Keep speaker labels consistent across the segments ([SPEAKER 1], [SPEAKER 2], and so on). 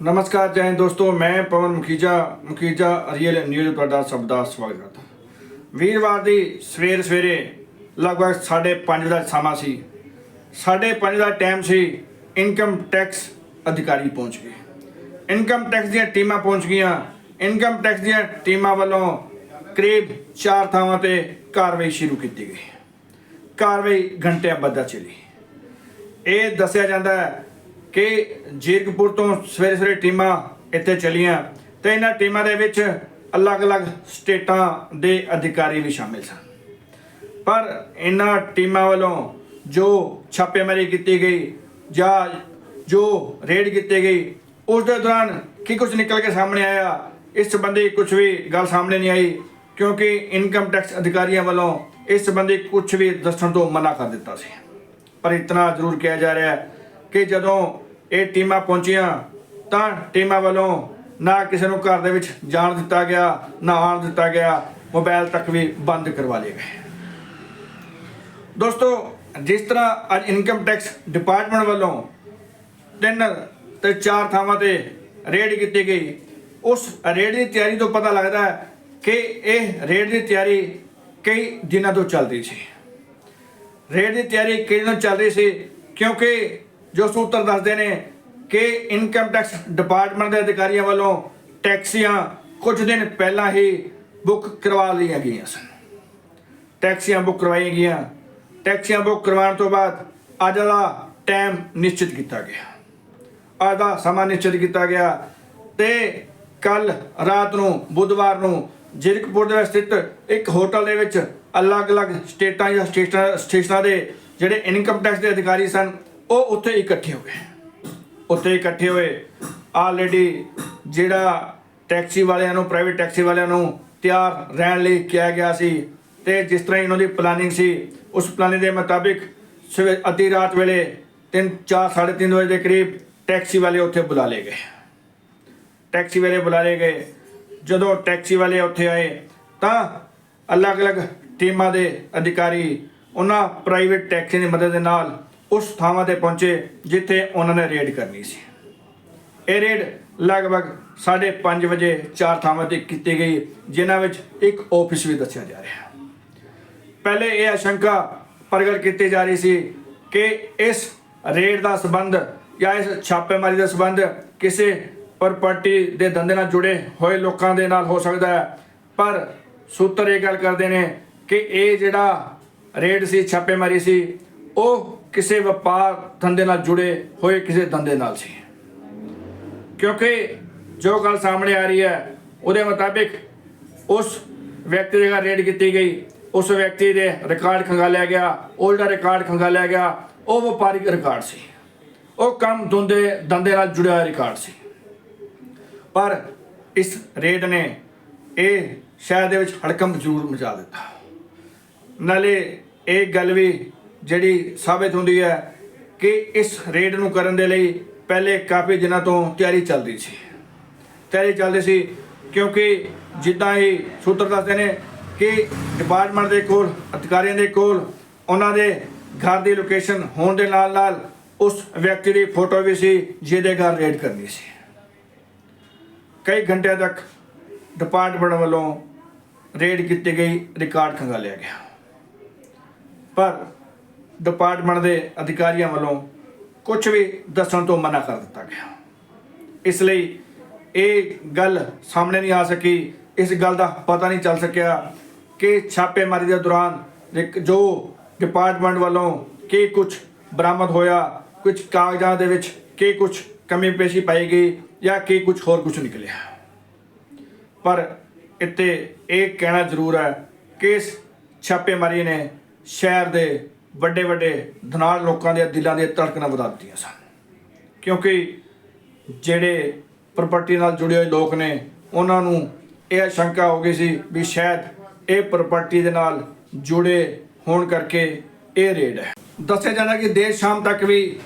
[SPEAKER 1] ਨਮਸਕਾਰ, ਜੈ ਦੋਸਤੋ, ਮੈਂ ਪਵਨ ਮੁਖੀਜਾ ਮੁਖੀਜਾ ਰੀਅਲ ਨਿਊਜ਼ ਤੁਹਾਡਾ ਸਭ ਦਾ ਸਵਾਗਤ ਕਰਦਾ ਵੀਰਵਾਰ ਦੀ ਸਵੇਰ ਸਵੇਰੇ ਲਗਭਗ 5:30 ਦਾ ਸਮਾਂ ਸੀ। 5:30 ਦਾ ਟਾਈਮ ਸੀ, ਇਨਕਮ ਟੈਕਸ ਅਧਿਕਾਰੀ ਪਹੁੰਚ ਗਏ। ਇਨਕਮ ਟੈਕਸ ਦੀਆਂ ਟੀਮਾਂ ਪਹੁੰਚ ਗਈਆਂ। ਇਨਕਮ ਟੈਕਸ ਦੀਆਂ ਟੀਮਾਂ ਵੱਲੋਂ ਕਰੀਬ 4 ਥਾਵਾਂ ਤੇ ਕਾਰਵਾਈ ਸ਼ੁਰੂ ਕੀਤੀ ਗਈ। ਕਾਰਵਾਈ ਘੰਟਿਆਂ ਬੱਧਾ ਚੱਲੀ। ਇਹ ਦੱਸਿਆ ਜਾਂਦਾ ਹੈ ਕਿ ਜੀਰਕਪੁਰ ਤੋਂ ਸਵੇਰੇ ਸਵੇਰੇ ਟੀਮਾਂ ਇੱਥੇ ਚਲੀਆਂ ਤੇ ਇਹਨਾਂ ਟੀਮਾਂ ਦੇ ਵਿੱਚ ਅਲੱਗ-ਅਲੱਗ ਸਟੇਟਾਂ ਦੇ ਅਧਿਕਾਰੀ ਵੀ ਸ਼ਾਮਿਲ ਸਨ। ਪਰ ਇਹਨਾਂ ਟੀਮਾਂ ਵੱਲੋਂ ਜੋ ਛਾਪੇਮਾਰੀ ਕੀਤੀ ਗਈ ਜਾਂ ਜੋ ਰੇਡ ਕੀਤੀ ਗਈ, ਉਸ ਦੇ ਦੌਰਾਨ ਕੀ ਕੁਝ ਨਿਕਲ ਕੇ ਸਾਹਮਣੇ ਆਇਆ, ਇਸ ਸੰਬੰਧੀ ਕੁਝ ਵੀ ਗੱਲ ਸਾਹਮਣੇ ਨਹੀਂ ਆਈ, ਕਿਉਂਕਿ ਇਨਕਮ ਟੈਕਸ ਅਧਿਕਾਰੀਆਂ ਵੱਲੋਂ ਇਸ ਸੰਬੰਧੀ ਕੁਝ ਵੀ ਦੱਸਣ ਤੋਂ ਮਨਾ ਕਰ ਦਿੱਤਾ ਸੀ। ਪਰ ਇਤਨਾ ਜ਼ਰੂਰ ਕਿਹਾ ਜਾ ਰਿਹਾ ਹੈ ਕਿ ਜਦੋਂ ਇਹ ਟੀਮਾਂ ਪਹੁੰਚੀਆਂ ਤਾਂ ਟੀਮਾਂ ਵੱਲੋਂ ਨਾ ਕਿਸੇ ਨੂੰ ਘਰ ਦੇ ਵਿੱਚ ਜਾਣ ਦਿੱਤਾ ਗਿਆ, ਨਾ ਆਉਣ ਦਿੱਤਾ ਗਿਆ। ਮੋਬਾਈਲ ਤੱਕ ਵੀ ਬੰਦ ਕਰਵਾ ਲਏ ਗਏ। ਦੋਸਤੋ, ਜਿਸ ਤਰ੍ਹਾਂ ਅੱਜ ਇਨਕਮ ਟੈਕਸ ਡਿਪਾਰਟਮੈਂਟ ਵੱਲੋਂ ਤਿੰਨ ਤੇ ਚਾਰ ਥਾਵਾਂ ਤੇ ਰੇਡ ਕੀਤੀ ਗਈ, ਉਸ ਰੇਡ ਦੀ ਤਿਆਰੀ ਤੋਂ ਪਤਾ ਲੱਗਦਾ ਹੈ ਕਿ ਇਹ ਰੇਡ ਦੀ ਤਿਆਰੀ ਕਈ ਦਿਨਾਂ ਤੋਂ ਚੱਲਦੀ ਸੀ। ਰੇਡ ਦੀ ਤਿਆਰੀ ਕਈ ਦਿਨ ਚੱਲ ਰਹੀ ਸੀ ਕਿਉਂਕਿ ਜੋ ਸੂਤਰ ਦੱਸਦੇ ਨੇ ਕਿ ਇਨਕਮ ਟੈਕਸ ਡਿਪਾਰਟਮੈਂਟ ਦੇ ਅਧਿਕਾਰੀਆਂ ਵੱਲੋਂ ਟੈਕਸੀਆਂ ਕੁਝ ਦਿਨ ਪਹਿਲਾਂ ਹੀ ਬੁੱਕ ਕਰਵਾ ਲਈਆਂ ਗਈਆਂ ਸਨ। ਟੈਕਸੀਆਂ ਬੁੱਕ ਕਰਵਾਈਆਂ ਗਈਆਂ। ਟੈਕਸੀਆਂ ਬੁੱਕ ਕਰਵਾਉਣ ਤੋਂ ਬਾਅਦ ਅੱਜ ਦਾ ਟਾਈਮ ਨਿਸ਼ਚਿਤ ਕੀਤਾ ਗਿਆ। ਅੱਜ ਦਾ ਸਮਾਂ ਨਿਸ਼ਚਿਤ ਕੀਤਾ ਗਿਆ ਤੇ ਕੱਲ ਰਾਤ ਨੂੰ, ਬੁੱਧਵਾਰ ਨੂੰ ਜਿਰਕਪੁਰ ਦੇ ਵਿੱਚ ਸਥਿਤ ਇੱਕ ਹੋਟਲ ਦੇ ਵਿੱਚ ਅਲੱਗ-ਅਲੱਗ ਸਟੇਟਾਂ ਜਾਂ ਸਟੇਟਾਂ ਸਟੇਸ਼ਨਾਂ ਦੇ ਜਿਹੜੇ ਇਨਕਮ ਟੈਕਸ ਦੇ ਅਧਿਕਾਰੀ ਸਨ ਉਹ ਉੱਥੇ ਇਕੱਠੇ ਹੋ ਗਏ। ਉੱਥੇ ਇਕੱਠੇ ਹੋਏ। ਆਲਰੇਡੀ ਜਿਹੜਾ ਟੈਕਸੀ ਵਾਲਿਆਂ ਨੂੰ ਪ੍ਰਾਈਵੇਟ ਟੈਕਸੀ ਵਾਲਿਆਂ ਨੂੰ ਤਿਆਰ ਰਹਿਣ ਲਈ ਕਿਹਾ ਗਿਆ ਸੀ ਤੇ ਜਿਸ ਤਰ੍ਹਾਂ ਇਹਨਾਂ ਦੀ ਪਲਾਨਿੰਗ ਸੀ, ਉਸ ਪਲਾਨਿੰਗ ਦੇ ਮੁਤਾਬਿਕ ਸਵੇ ਅੱਧੀ ਰਾਤ ਵੇਲੇ 3 4 3:30 ਵਜੇ ਦੇ ਕਰੀਬ ਟੈਕਸੀ ਵਾਲੇ ਉੱਥੇ ਬੁਲਾ ਲਏ ਗਏ। ਟੈਕਸੀ ਵਾਲੇ ਬੁਲਾ ਲਏ ਗਏ। ਜਦੋਂ ਟੈਕਸੀ ਵਾਲੇ ਉੱਥੇ ਆਏ ਤਾਂ ਅਲੱਗ-ਅਲੱਗ ਟੀਮਾਂ ਦੇ ਅਧਿਕਾਰੀ ਉਹਨਾਂ ਪ੍ਰਾਈਵੇਟ ਟੈਕਸੀ ਦੀ ਮਦਦ ਦੇ ਨਾਲ ਉਸ ਥਾਵਾਂ ਤੇ ਪਹੁੰਚੇ ਜਿੱਥੇ ਉਹਨਾਂ ਨੇ ਰੇਡ ਕਰਨੀ ਸੀ। ਇਹ ਰੇਡ ਲਗਭਗ 5:30 ਵਜੇ ਚਾਰ ਥਾਵਾਂ ਤੇ ਕੀਤੀ ਗਈ, ਜਿਨ੍ਹਾਂ ਵਿੱਚ ਇੱਕ ਆਫਿਸ ਵੀ ਦੱਸਿਆ ਜਾ ਰਿਹਾ। ਪਹਿਲੇ ਇਹ ਆਸ਼ੰਕਾ ਪ੍ਰਗਟ ਕੀਤੀ ਜਾ ਰਹੀ ਸੀ ਕਿ ਇਸ ਰੇਡ ਦਾ ਸਬੰਧ ਜਾਂ ਇਸ ਛਾਪੇਮਾਰੀ ਦਾ ਸਬੰਧ ਕਿਸੇ ਪ੍ਰਾਪਰਟੀ ਦੇ ਧੰਦੇ ਨਾਲ ਜੁੜੇ ਹੋਏ ਲੋਕਾਂ ਦੇ ਨਾਲ ਹੋ ਸਕਦਾ ਹੈ। ਪਰ ਸੂਤਰ ਇਹ ਗੱਲ ਕਰਦੇ ਨੇ ਕਿ ਇਹ ਜਿਹੜਾ ਰੇਡ ਸੀ, ਛਾਪੇਮਾਰੀ ਸੀ ਉਹ ਕਿਸੇ ਵਪਾਰ ਧੰਦੇ ਨਾਲ ਜੁੜੇ ਹੋਏ ਕਿਸੇ ਧੰਦੇ ਨਾਲ ਸੀ। ਕਿਉਂਕਿ ਜੋ ਗੱਲ ਸਾਹਮਣੇ ਆ ਰਹੀ ਹੈ, ਉਹਦੇ ਮੁਤਾਬਿਕ ਉਸ ਵਿਅਕਤੀ ਦੇ ਘਰ ਰੇਡ ਕੀਤੀ ਗਈ, ਉਸ ਵਿਅਕਤੀ ਦੇ ਰਿਕਾਰਡ ਖੰਗਾਲਿਆ ਗਿਆ ਉਹ ਜਿਹੜਾ ਰਿਕਾਰਡ ਖੰਗਾਲਿਆ ਗਿਆ, ਉਹ ਵਪਾਰਿਕ ਰਿਕਾਰਡ ਸੀ। ਉਹ ਕੰਮ ਧੰਦੇ ਧੰਦੇ ਨਾਲ ਜੁੜਿਆ ਹੋਇਆ ਰਿਕਾਰਡ ਸੀ। ਪਰ ਇਸ ਰੇਡ ਨੇ ਇਹ ਸ਼ਹਿਰ ਦੇ ਵਿੱਚ ਹੜਕੰਪ ਜ਼ਰੂਰ ਮਚਾ ਦਿੱਤਾ। ਨਾਲੇ ਇਹ ਗੱਲ ਵੀ ਜਿਹੜੀ ਸਾਬਿਤ ਹੁੰਦੀ ਹੈ ਕਿ ਇਸ ਰੇਡ ਨੂੰ ਕਰਨ ਦੇ ਲਈ ਪਹਿਲੇ ਕਾਫੀ ਦਿਨਾਂ ਤੋਂ ਤਿਆਰੀ ਚੱਲਦੀ ਸੀ। ਤਿਆਰੀ ਚੱਲਦੀ ਸੀ ਕਿਉਂਕਿ ਜਿੱਦਾਂ ਹੀ ਸੂਤਰ ਦੱਸਦੇ ਨੇ ਕਿ ਡਿਪਾਰਟਮੈਂਟ ਦੇ ਕੋਲ, ਅਧਿਕਾਰੀਆਂ ਦੇ ਕੋਲ, ਉਹਨਾਂ ਦੇ ਘਰ ਦੀ ਲੋਕੇਸ਼ਨ ਹੋਣ ਦੇ ਨਾਲ ਨਾਲ ਉਸ ਵਿਅਕਤੀ ਦੀ ਫੋਟੋ ਵੀ ਸੀ ਜਿਹਦੇ ਘਰ ਰੇਡ ਕਰਨੀ ਸੀ। ਕਈ ਘੰਟਿਆਂ ਤੱਕ ਡਿਪਾਰਟਮੈਂਟ ਵੱਲੋਂ ਰੇਡ ਕੀਤੀ ਗਈ, ਰਿਕਾਰਡ ਖੰਗਾਲਿਆ ਗਿਆ। ਪਰ ਡਿਪਾਰਟਮੈਂਟ ਦੇ ਅਧਿਕਾਰੀਆਂ ਵੱਲੋਂ ਕੁਝ ਵੀ ਦੱਸਣ ਤੋਂ ਮਨਾ ਕਰ ਦਿੱਤਾ ਗਿਆ। ਇਸ ਲਈ ਇਹ ਗੱਲ ਸਾਹਮਣੇ ਨਹੀਂ ਆ ਸਕੀ। ਇਸ ਗੱਲ ਦਾ ਪਤਾ ਨਹੀਂ ਚੱਲ ਸਕਿਆ ਕਿ ਛਾਪੇਮਾਰੀ ਦੇ ਦੌਰਾਨ ਇੱਕ ਜੋ ਡਿਪਾਰਟਮੈਂਟ ਵੱਲੋਂ ਕੀ ਕੁਝ ਬਰਾਮਦ ਹੋਇਆ ਕੁਝ ਕਾਗਜ਼ਾਂ ਦੇ ਵਿੱਚ ਕੀ ਕੁਝ ਕਮੀ ਪੇਸ਼ੀ ਪਾਈ ਗਈ ਜਾਂ ਕੀ ਕੁਝ ਹੋਰ ਕੁਝ ਨਿਕਲਿਆ। ਪਰ ਇੱਥੇ ਇਹ ਕਹਿਣਾ ਜ਼ਰੂਰ ਹੈ ਕਿ ਇਸ ਛਾਪੇਮਾਰੀ ਨੇ ਸ਼ਹਿਰ ਦੇ ਵੱਡੇ ਵੱਡੇ ਧਨਾੜ ਲੋਕਾਂ ਦੇ ਦਿਲਾਂ ਦੀਆਂ ਧੜਕਣਾਂ ਵਧਾ ਦਿੱਤੀਆਂ ਸਨ। ਕਿਉਂਕਿ ਜਿਹੜੇ ਪ੍ਰਾਪਰਟੀ ਨਾਲ ਜੁੜੇ ਹੋਏ ਲੋਕ ਨੇ, ਉਹਨਾਂ ਨੂੰ ਇਹ ਸ਼ੰਕਾ ਹੋ ਗਈ ਸੀ ਵੀ ਸ਼ਾਇਦ ਇਹ ਪ੍ਰਾਪਰਟੀ ਦੇ ਨਾਲ ਜੁੜੇ ਹੋਣ ਕਰਕੇ ਇਹ ਰੇਡ ਹੈ। ਦੱਸਿਆ ਜਾਂਦਾ ਕਿ ਦੇਰ ਸ਼ਾਮ ਤੱਕ ਵੀ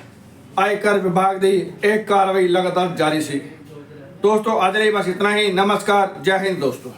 [SPEAKER 1] ਆਇਕਰ ਵਿਭਾਗ ਦੀ ਇਹ ਕਾਰਵਾਈ ਲਗਾਤਾਰ ਜਾਰੀ ਸੀ। ਦੋਸਤੋ, ਅੱਜ ਲਈ ਬਸ ਇਤਨਾ ਹੀ। ਨਮਸਕਾਰ। ਜੈ ਹਿੰਦ ਦੋਸਤੋ।